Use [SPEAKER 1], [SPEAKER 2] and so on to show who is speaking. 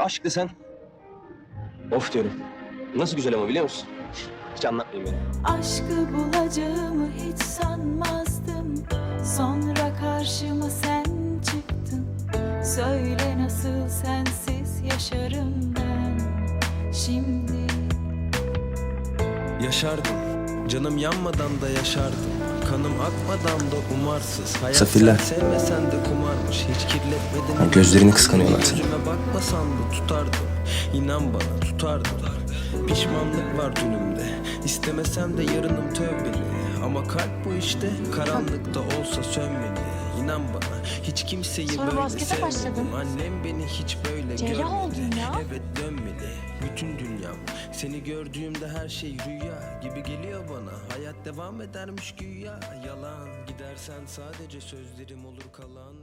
[SPEAKER 1] Aşk desen. Of diyorum. Nasıl güzel ama biliyor musun? Hiç anlatmayayım beni.
[SPEAKER 2] Aşkı bulacağımı hiç sanmazdım Sonra karşıma sen çıktın Söyle nasıl sensiz yaşarım ben Şimdi
[SPEAKER 3] Yaşardım Canım yanmadan da yaşardım Kanım akmadan da umarsız Hayat
[SPEAKER 1] Safirler.
[SPEAKER 3] sen sevmesen de kumarmış Hiç kirletmedin
[SPEAKER 1] Ha, gözlerini kıskanıyorlar seni.
[SPEAKER 3] Bakmasan da tutardım. İnan bana tutardım Pişmanlık var dünümde İstemesem de yarınım tövbeli. Ama kalp bu işte Karanlıkta olsa sönmeli. İnan bana hiç kimseyi
[SPEAKER 4] Sonra
[SPEAKER 3] böyle
[SPEAKER 4] baskete
[SPEAKER 3] sevmedim.
[SPEAKER 4] başladın.
[SPEAKER 3] Annem beni hiç böyle
[SPEAKER 4] Cerrah
[SPEAKER 3] görmedi.
[SPEAKER 4] oldun ya.
[SPEAKER 3] Evet dönmeli bütün dünyam. Seni gördüğümde her şey rüya gibi geliyor bana. Hayat devam edermiş güya. Yalan gidersen sadece sözlerim olur kalan